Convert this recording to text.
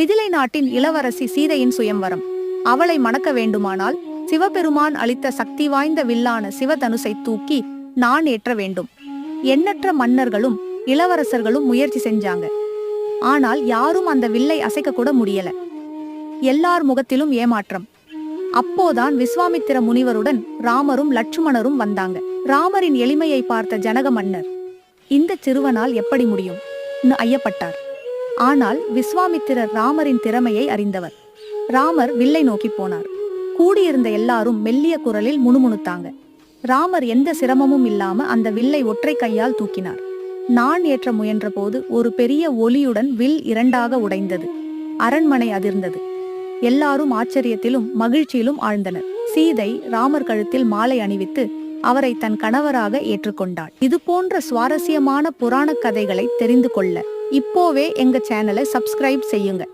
மிதிலை நாட்டின் இளவரசி சீதையின் சுயம்வரம். அவளை மணக்க வேண்டுமானால் சிவபெருமான் அளித்த சக்தி வாய்ந்த வில்லான சிவதனுசை தூக்கி நான் ஏற்ற வேண்டும். எண்ணற்ற மன்னர்களும் இளவரசர்களும் முயற்சி செஞ்சாங்க. ஆனால் யாரும் அந்த வில்லை அசைக்க கூட முடியல. எல்லார் முகத்திலும் ஏமாற்றம். அப்போதான் விஸ்வாமித்திர முனிவருடன் ராமரும் லட்சுமணரும் வந்தாங்க. ராமரின் எளிமையை பார்த்த ஜனக மன்னர் இந்த சிறுவனால் எப்படி முடியும்? ஐயப்பட்டார். ஆனால் விஸ்வாமித்திரர் ராமரின் திறமையை அறிந்தவர். ராமர் வில்லை நோக்கி போனார். கூடியிருந்த எல்லாரும் மெல்லிய குரலில் முணுமுணுத்தாங்க. ராமர் எந்த சிரமமும் இல்லாம அந்த வில்லை ஒற்றை கையால் தூக்கினார். நான் ஏற்ற முயன்றபோது ஒரு பெரிய ஒலியுடன் வில் இரண்டாக உடைந்தது. அரண்மனை அதிர்ந்தது. எல்லாரும் ஆச்சரியத்திலும் மகிழ்ச்சியிலும் ஆழ்ந்தனர். சீதை ராமர் கழுத்தில் மாலை அணிவித்து அவரை தன் கணவராக ஏற்றுக்கொண்டாள். இது போன்ற சுவாரஸ்யமான புராணக் கதைகளை தெரிந்து கொள்ள இப்போவே எங்கள் சேனலை சப்ஸ்கிரைப் செய்யுங்க.